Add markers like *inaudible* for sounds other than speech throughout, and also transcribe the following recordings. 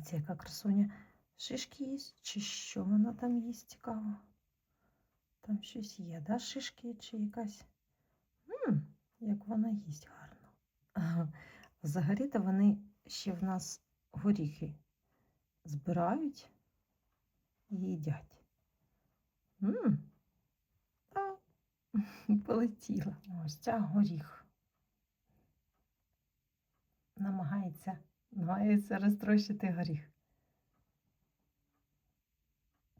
Дивіться, яка красуня. Шишки їсть, чи що вона там їсть цікаво? Там щось є, да? Шишки чи якась. м як вона їсть гарно. Ага. *laughs* Взагалі-то вони ще в нас горіхи збирають і їдять. м А, *laughs* полетіла. Ось ця горіх. Намагається, намагається розтрощити горіх.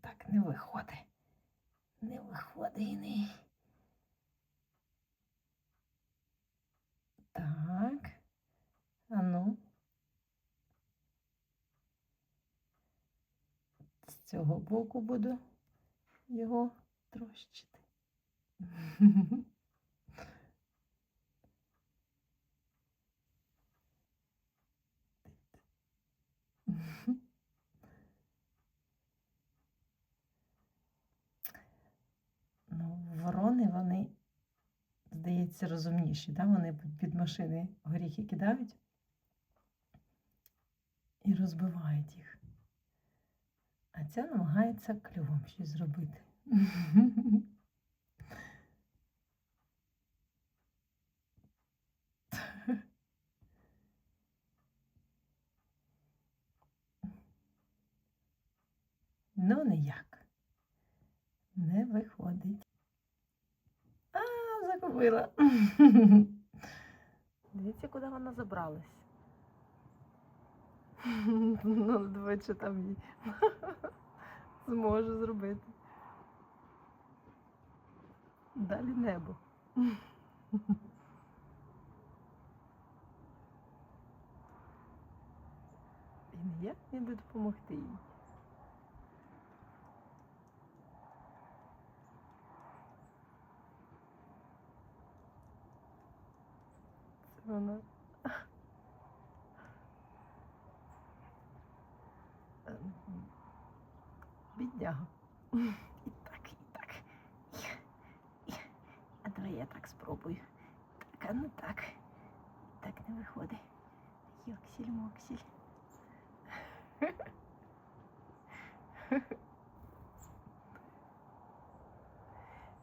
Так, не виходить. Не виходить і не. Так. А ну. З цього боку буду його трощити. *laughs* Ну, ворони, вони, здається, розумніші, да? вони під- машини горіхи кидають і розбивають їх. А ця намагається клювом щось зробити. *laughs* Ну, ніяк. Не виходить. А. *laughs* Дивіться, куди вона забралась. *laughs* Ну, що там їй *laughs* зможе зробити. Далі небо. І ніяк ніде допомогти їй. Вона. Бідняга. І так, і так. А давай я так спробую. Так, а ну так. Так не виходить. Йоксіль моксіль.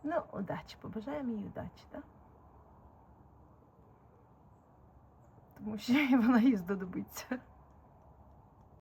Ну, удачі, побажаємо їй удачі, так? Тому що *laughs* вона їй знадобиться.